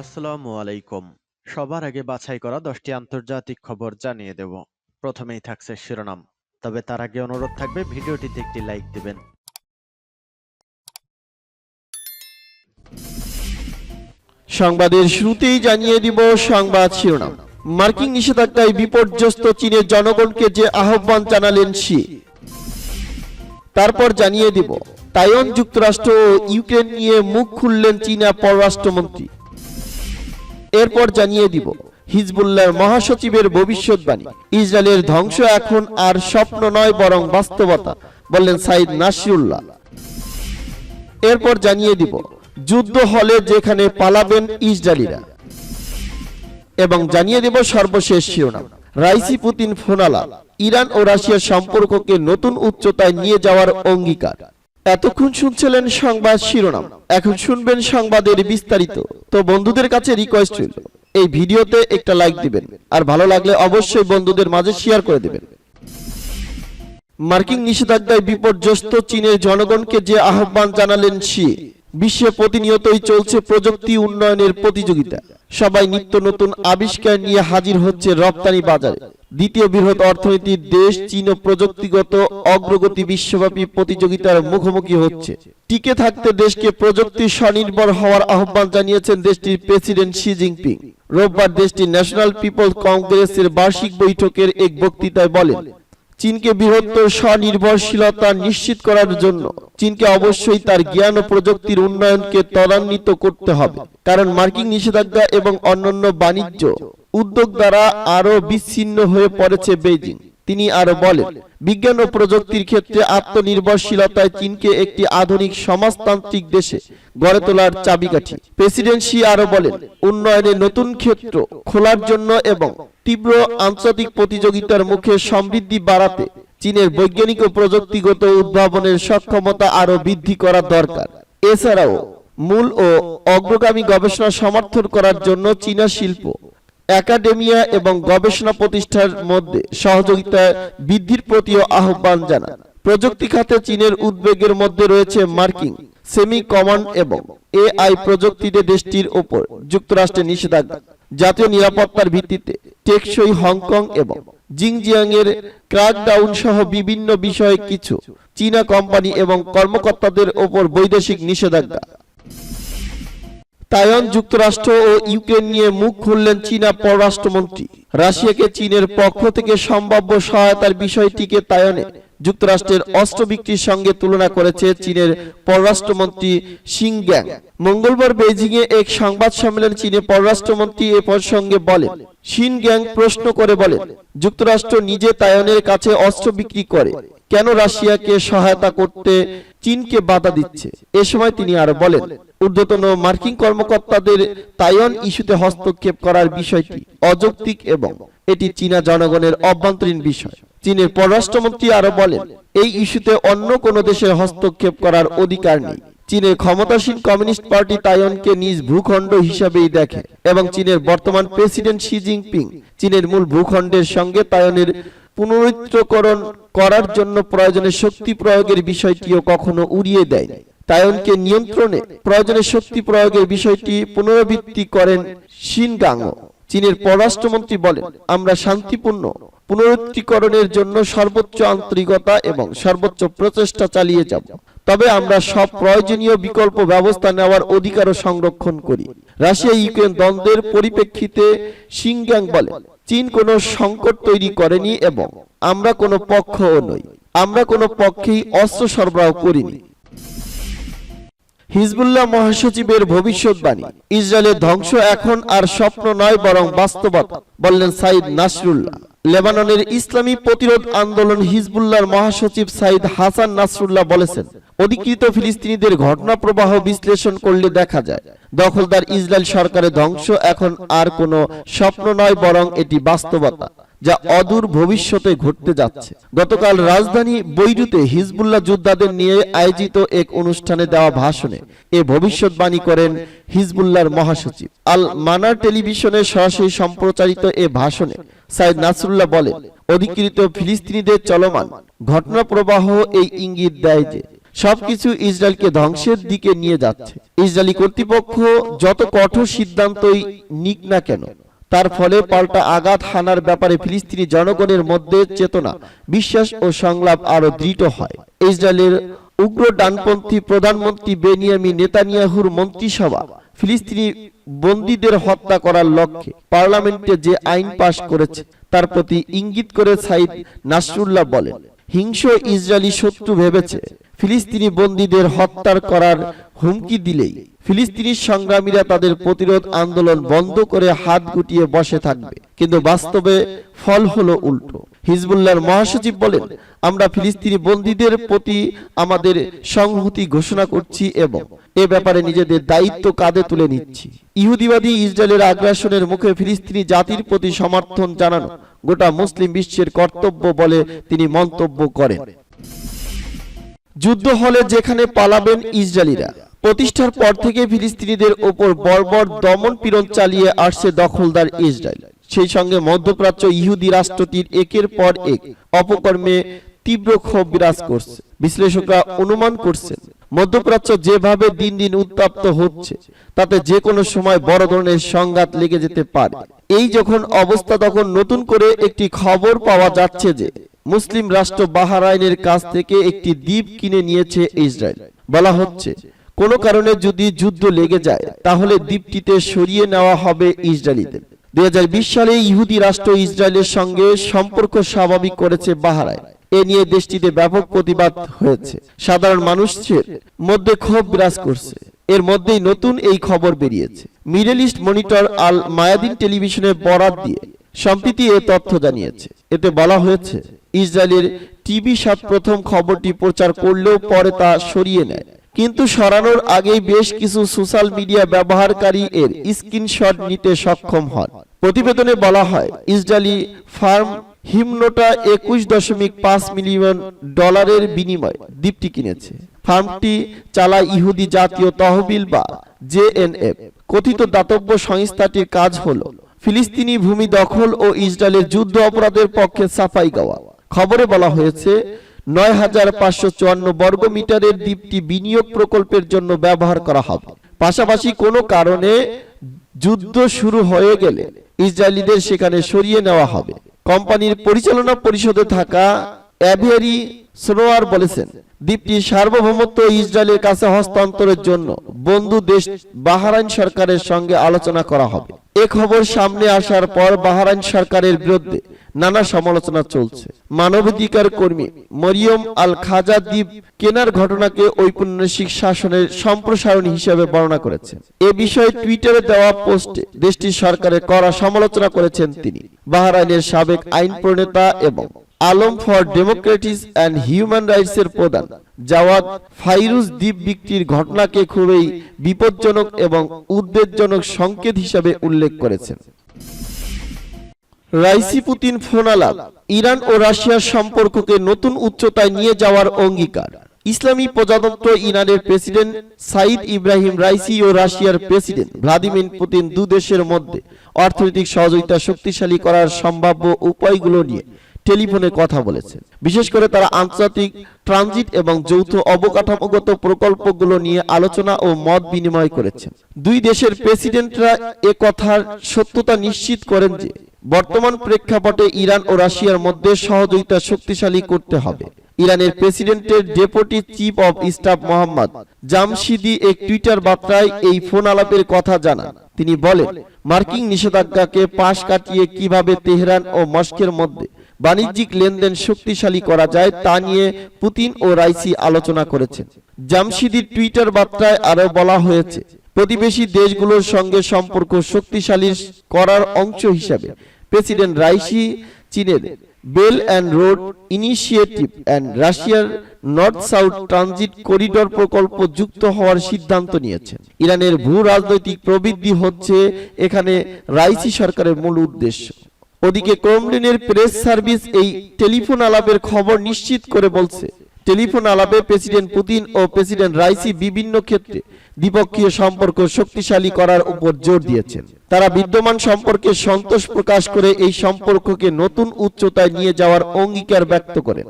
আসসালামু আলাইকুম। সবার আগে বাছাই করা দশটি আন্তর্জাতিক খবর জানিয়ে দেব। প্রথমেই থাকছে শিরোনাম। তবে তার আগে অনুরোধ থাকবে, ভিডিওটিতে একটি লাইক দিবেন। সংবাদের শুরুতেই জানিয়ে দিব সংবাদ শিরোনাম। মার্কিন নিষেধাজ্ঞায় বিপর্যস্ত চীনের জনগণকে যে আহ্বান জানালেন শি। তারপর জানিয়ে দিব, তাইওয়ান যুক্তরাষ্ট্র ও ইউক্রেন নিয়ে মুখ খুললেন চীনা পররাষ্ট্রমন্ত্রী। এরপর জানিয়ে দিব, হিজবুল্লাহর মহাসচিবের ভবিষ্যৎবাণী। ইসরায়েলের ধ্বংস এখন আর স্বপ্ন নয়, বরং বাস্তবতা, বললেন সাইদ নাসিরুল্লাহ। এরপর জানিয়ে দিব, যুদ্ধ হলে যেখানে পালাবেন ইসরায়েলিরা। এবং জানিয়ে দেব সর্বশেষ শিরোনাম, রাইসি পুতিন ফোনালা, ইরান ও রাশিয়ার সম্পর্ককে নতুন উচ্চতায় নিয়ে যাওয়ার অঙ্গীকার। এতক্ষণ শুনছিলেন সংবাদ শিরোনাম। এখন শুনবেন সংবাদের বিস্তারিত। তো বন্ধুদের কাছে রিকোয়েস্ট রইল, এই ভিডিওতে একটা লাইক দিবেন। আর ভালো লাগলে অবশ্যই বন্ধুদের মাঝে শেয়ার করে দিবেন। মার্কিন নিষেধাজ্ঞায় বিপর্যস্ত চীনের জনগণকে যে আহ্বান জানালেন শি বিশ্বে প্রতিনিয়তই চলছে প্রযুক্তি উন্নয়নের প্রতিযোগিতা। সবাই নিত্য নতুন আবিষ্কার নিয়ে হাজির হচ্ছে রপ্তানি বাজারে। দ্বিতীয় বৃহৎ অর্থনীতির দেশ, চীন ও প্রযুক্তিগত অগ্রগতি বিশ্বব্যাপী প্রতিযোগিতার মুখোমুখি হচ্ছে। টিকে থাকতে দেশকে প্রযুক্তি স্বনির্ভর হওয়ার আহ্বান জানিয়েছেন দেশটির প্রেসিডেন্ট শি জিনপিং। রোববার দেশটির ন্যাশনাল পিপল কংগ্রেসের বার্ষিক বৈঠকের এক বক্তৃতায় বলেন চীনকে বৃহত্তর স্বনির্ভরশীলতা নিশ্চিত করার জন্য চীনকে অবশ্যই তার জ্ঞান ও প্রযুক্তির উন্নয়নকে ত্বরান্বিত করতে হবে। কারণ মার্কিন নিষেধাজ্ঞা এবং অন্যান্য বাণিজ্য উদ্যোগ দ্বারা আরও বিচ্ছিন্ন হয়ে পড়েছে বেইজিং। তিনি আরও বলেন, বিজ্ঞান ও প্রযুক্তির ক্ষেত্রে আত্মনির্ভরশীলতায় চীনকে একটি আধুনিক সমাজতান্ত্রিক দেশে গড়ে তোলার চাবিকাঠি। প্রেসিডেন্ট শি আরও বলেন উন্নয়নের নতুন ক্ষেত্র খোলার জন্য এবং তীব্র আন্তর্জাতিক প্রতিযোগিতার মুখে সমৃদ্ধি বাড়াতে চীনের বৈজ্ঞানিক ও প্রযুক্তিগত উদ্ভাবনের সক্ষমতা আরও বৃদ্ধি করা দরকার। এছাড়াও, মূল ও অগ্রগামী গবেষণা সমর্থন করার জন্য চীনা শিল্প একাডেমিয়া এবং গবেষণা প্রতিষ্ঠার মধ্যে সহযোগিতা বৃদ্ধির প্রতিও আহ্বান জানান। প্রযুক্তি খাতে চীনের উদ্বেগের মধ্যে রয়েছে মার্কিং সেমি কমান্ড এবং এআই প্রযুক্তিতে দেশটির ওপর যুক্তরাষ্ট্রের নিষেধাজ্ঞা, জাতীয় নিরাপত্তার ভিত্তিতে টেকসই হংকং এবং জিংজিয়াং এর ক্র্যাকডাউন সহ বিভিন্ন বিষয়ে কিছু চীনা কোম্পানি এবং কর্মকর্তাদের ওপর বৈদেশিক নিষেধাজ্ঞা। তাইওয়ান যুক্তরাষ্ট্র ও ইউক্রেন নিয়ে মুখ খুললেন চীনা পররাষ্ট্রমন্ত্রী। রাশিয়াকে চীনের পক্ষ থেকে সম্ভাব্য সহায়তার বিষয়টিকে তাইওয়ানে যুক্তরাষ্ট্রের অস্ত্র বিক্রির সঙ্গে তুলনা করেছে চীনের পররাষ্ট্রমন্ত্রী সিংগ্যাং মঙ্গলবার বেজিং এ এক সংবাদ সম্মেলনে চীনের পররাষ্ট্রমন্ত্রী এ প্রসঙ্গে বলেন সিনগ্যাং প্রশ্ন করে বলেন, যুক্তরাষ্ট্র নিজে তাইওয়ানের কাছে অস্ত্র বিক্রি করে, কেন রাশিয়াকে সহায়তা করতে চীনকে বাধা দিচ্ছে? এ সময় তিনি আরও বলেন, ঊর্ধ্বতন মার্কিন কর্মকর্তাদের তাইওয়ান ইস্যুতে হস্তক্ষেপ করার বিষয়টি অযৌক্তিক এবং এটি চীনা জনগণের অভ্যন্তরীণ বিষয়। চীনের পররাষ্ট্রমন্ত্রী আরও বলেন, এই ইস্যুতে অন্য কোনো দেশের হস্তক্ষেপ করার অধিকার নেই। চীনের ক্ষমতাসীন কমিউনিস্ট পার্টি তাইওয়ানকে নিজ ভূখণ্ড হিসাবেই দেখে এবং চীনের বর্তমান প্রেসিডেন্ট শি জিনপিং চীনের মূল ভূখণ্ডের সঙ্গে তাইওয়ানের পুনরুত্তকরণ করার জন্য প্রয়োজনে শক্তি প্রয়োগের বিষয়টিও কখনো উড়িয়ে দেয়নি। তাইওয়ানকে নিয়ন্ত্রণে প্রয়োজনে শক্তি প্রয়োগের বিষয়টি পুনরাবৃত্তি করেন শিনগাংও। চীনের পররাষ্ট্রমন্ত্রী বলেন, আমরা শান্তিপূর্ণ পুনরুত্তীকরণের জন্য সর্বোচ্চ আন্তরিকতা এবং সর্বোচ্চ প্রচেষ্টা চালিয়ে যাব। তবে আমরা সব প্রয়োজনীয় বিকল্প ব্যবস্থা নেওয়ার অধিকারও সংরক্ষণ করি। রাশিয়া, ইউক্রেন দ্বন্দ্বের পরিপ্রেক্ষিতে সিংগ্যাং বলেন চীন কোনো সংকট তৈরি করেনি এবং আমরা কোনো পক্ষও নই। আমরা কোনো পক্ষেই অস্ত্র সরবরাহ করিনি। হিজবুল্লাহ মহাসচিবের ভবিষ্যৎবাণী, ইসরায়েলের ধ্বংস এখন আর স্বপ্ন নয় বরং বাস্তবতা, বললেন সাইদ নাসরুল্লাহ। লেবাননের ইসলামী প্রতিরোধ আন্দোলন হিজবুল্লাহর মহাসচিব সাইদ হাসান নাসরুল্লাহ বলেছেন, অধিকৃত ফিলিস্তিনিদের ঘটনা প্রবাহ বিশ্লেষণ করলে দেখা যায়, দখলদার ইসরায়েল সরকারের ধ্বংস এখন আর কোনো স্বপ্ন নয়, বরং এটি বাস্তবতা। যা অদূর ভবিষ্যতে ঘটতে যাচ্ছে। গতকাল রাজধানী বৈরুতে হিজবুল্লাহ যোদ্ধাদের নিয়ে আয়োজিত এক অনুষ্ঠানে দেওয়া ভাষণে এ ভবিষ্যৎবাণী করেন হিজবুল্লাহর মহাসচিব। আল মানার টেলিভিশনে সরাসরি সম্প্রচারিত এ ভাষণে সাইদ নাসরুল্লাহ বলেন, অধিকৃত ফিলিস্তিনিদের চলমান ঘটনা প্রবাহ এই ইঙ্গিত দেয় যে সবকিছু ইসরায়েলকে ধ্বংসের দিকে নিয়ে যাচ্ছে। ইসরায়েলি কর্তৃপক্ষ যত কঠোর সিদ্ধান্তই নিক না কেন তার ফলে পাল্টা আঘাত হানার ব্যাপারে ফিলিস্তিনি জনগণের মধ্যে চেতনা, বিশ্বাস ও সংলাপ আরও দৃঢ় হয়। ইসরায়েলের উগ্র ডানপন্থী প্রধানমন্ত্রী বেনিয়ামি নেতানিয়াহুর মন্ত্রিসভা ফিলিস্তিনি বন্দীদের হত্যা করার লক্ষ্যে পার্লামেন্টে যে আইন পাশ করেছে, তার প্রতি ইঙ্গিত করে সাইদ নাসরুল্লাহ বলেন হিংস ইসরায়েলি শত্রু ভেবেছে ফিলিস্তিনি বন্দীদের হত্যার করার হুমকি দিলেই ফিলিস্তিনি সংগ্রামীরা তাদের প্রতিরোধ আন্দোলন বন্ধ করে হাত গুটিয়ে বসে থাকবে। কিন্তু বাস্তবে ফল হলো উল্টো। হিজবুল্লাহর মহাসচিব বলেন, আমরা ফিলিস্তিনি বন্দীদের প্রতি আমাদের সংহতি ঘোষণা করছি এবং এ ব্যাপারে নিজেদের দায়িত্ব কাঁধে তুলে নিচ্ছি। ইহুদিবাদী ইসরায়েলের আগ্রাসনের মুখে ফিলিস্তিনি জাতির প্রতি সমর্থন জানানো গোটা মুসলিম বিশ্বের কর্তব্য বলে তিনি মন্তব্য করেন। যুদ্ধ হলে যেখানে পালাবেন ইসরায়েলিরা। প্রতিষ্ঠার পর থেকে ফিলিস্তিনিদের ওপর বর্বর দমন পীড়ন চালিয়ে আসছে দখলদার ইসরায়েল। সেই সঙ্গে মধ্যপ্রাচ্য ইহুদি রাষ্ট্রটির একের পর এক অপকর্মে তীব্র ক্ষোভ বিরাজ করছে। বিশ্লেষকরা অনুমান করছেন, মধ্যপ্রাচ্য যেভাবে দিন দিন উত্তপ্ত হচ্ছে, তাতে যে কোনো সময় বড় ধরনের সংঘাত লেগে যেতে পারে। এই যখন অবস্থা তখন নতুন করে একটি খবর পাওয়া যাচ্ছে যে মুসলিম রাষ্ট্র বাহারাইনের কাছ থেকে একটি দ্বীপ কিনে নিয়েছে ইসরায়েল। বলা হচ্ছে, কোনো কারণে যদি যুদ্ধ লেগে যায়, তাহলে দ্বীপটিতে সরিয়ে নেওয়া হবে ইসরায়েলিদের। দুই সালে ইহুদি রাষ্ট্র ইসরায়েলের সঙ্গে সম্পর্ক স্বাভাবিক করেছে বাহারাইন। এ নিয়ে দেশটিতে ব্যাপক প্রতিবাদ হয়েছে। সাধারণ মানুষের মধ্যে ক্ষোভ বিরাজ করছে। এর মধ্যেই নতুন এই খবর বেরিয়েছে। Middle East Monitor Al Mayadeen টেলিভিশনে বরাত দিয়ে সম্প্রতি এ তথ্য জানিয়েছে। এতে বলা হয়েছে ইসরায়েলের টিভি সাত প্রথম খবরটি প্রচার করলেও পরে তা সরিয়ে নেয়। কিন্তু সরানোর আগেই বেশ কিছু সোশ্যাল মিডিয়া ব্যবহারকারী এর স্ক্রিনশট নিতে সক্ষম হন। প্রতিবেদনে বলা হয়, ইসরায়েলি ফার্ম হিমনোটা একুশ দশমিক পাঁচ মিলিয়ন ডলারের বিনিময়ে দ্বীপটি কিনেছে। ফার্মটি চালায় ইহুদি জাতীয় তহবিল বা জেএনএফ কথিত দাতব্য সংস্থাটির কাজ হল, ফিলিস্তিনি ভূমি দখল ও ইসরায়েলের যুদ্ধ অপরাধের পক্ষে সাফাই গাওয়া। খবরে বলা হয়েছে, নয় হাজার পাঁচশো চুয়ান্ন বর্গ মিটারের দ্বীপটি বিনিয়োগ প্রকল্পের জন্য ব্যবহার করা হবে। পাশাপাশি কোনো কারণে যুদ্ধ শুরু হয়ে গেলে ইসরায়েলিদের সেখানে সরিয়ে নেওয়া হবে। কোম্পানির পরিচালনা পরিষদে থাকা অ্যাভিয়ারি সোনোয়ার বলেছেন, দ্বীপটি সার্বভৌমত্ব ইসরায়েলের কাছে হস্তান্তরের জন্য বন্ধু দেশ বাহারাইন সরকারের সঙ্গে আলোচনা করা হবে। এ খবর সামনে আসার পর বাহারাইন সরকারের বিরুদ্ধে নানা সমালোচনা চলছে। মানবাধিকার কর্মী মরিয়ম আল খাজা দ্বীপ কেনার ঘটনাকে ঔপন্যাসিক শাসনের সম্প্রসারণ হিসেবে বর্ণনা করেছেন। এ বিষয়ে টুইটারে দেওয়া পোস্টে দেশটির সরকারের কড়া সমালোচনা করেছেন তিনি। বাহরাইনের সাবেক আইন প্রণেতা এবং Alam for democracies and human rights এর প্রধান জাওয়াদ ফাইরুজ দ্বীপ বিক্রির ঘটনাকে খুবই বিপজ্জনক এবং উদ্বেগজনক সংকেত হিসাবে উল্লেখ করেছেন। রাইসি পুতিন ফোনালাপ, ইরান ও রাশিয়ার সম্পর্ককে নতুন উচ্চতায় নিয়ে যাওয়ার অঙ্গীকার। ইসলামী প্রজাতন্ত্র ইরানের প্রেসিডেন্ট সাইদ ইব্রাহিম রাইসি ও রাশিয়ার প্রেসিডেন্ট ভ্লাদিমির পুতিন দু দেশের মধ্যে অর্থনৈতিক সহযোগিতা শক্তিশালী করার সম্ভাব্য উপায়গুলো নিয়ে টেলিফোনে কথা বলেছেন। বিশেষ করে তারা আন্তর্জাতিক ট্রানজিট এবং যৌথ অবকাঠামোগত প্রকল্পগুলো নিয়ে আলোচনা ও মত বিনিময় করেছেন। দুই দেশের প্রেসিডেন্টরা এ কথার সত্যতা নিশ্চিত করেন যে, বর্তমান প্রেক্ষাপটে ইরান ও রাশিয়ার মধ্যে সহযোগিতা শক্তিশালী করতে হবে। ইরানের প্রেসিডেন্টের deputy chief of staff Mohammad Jamshidi এক টুইটার বার্তায় এই ফোন আলাপের কথা জানান। তিনি বলেন, মার্কিন নিষেধাজ্ঞাকে পাশ কাটিয়ে কীভাবে তেহরান ও মস্কের মধ্যে বাণিজ্যিক লেনদেন শক্তিশালী করা যায় তা নিয়ে পুতিন ও রাইসি আলোচনা করেছেন। জামশিদির টুইটার বার্তায় আরও বলা হয়েছে, প্রতিবেশী দেশগুলোর সঙ্গে সম্পর্ক শক্তিশালী করার অংশ হিসাবে প্রেসিডেন্ট রাইসি চীনের belt and road initiative and রাশিয়ার নর্থ সাউথ ট্রানজিট করিডোর প্রকল্প যুক্ত হওয়ার সিদ্ধান্ত নিয়েছেন। ইরানের ভূ রাজনৈতিক প্রবৃদ্ধি হচ্ছে এখানে রাইসি সরকারের মূল উদ্দেশ্য। ওদিকে ক্রমলিনের প্রেস সার্ভিস এই টেলিফোন আলাপের খবর নিশ্চিত করে বলছে। টেলিফোন আলাপে প্রেসিডেন্ট পুতিন ও প্রেসিডেন্ট রাইসি বিভিন্ন ক্ষেত্রে দ্বিপক্ষীয় সম্পর্ক শক্তিশালী করার উপর জোর দিয়েছেন। তারা বিদ্যমান সম্পর্কে সন্তোষ প্রকাশ করে এই সম্পর্ককে নতুন উচ্চতায় নিয়ে যাওয়ার অঙ্গীকার ব্যক্ত করেন।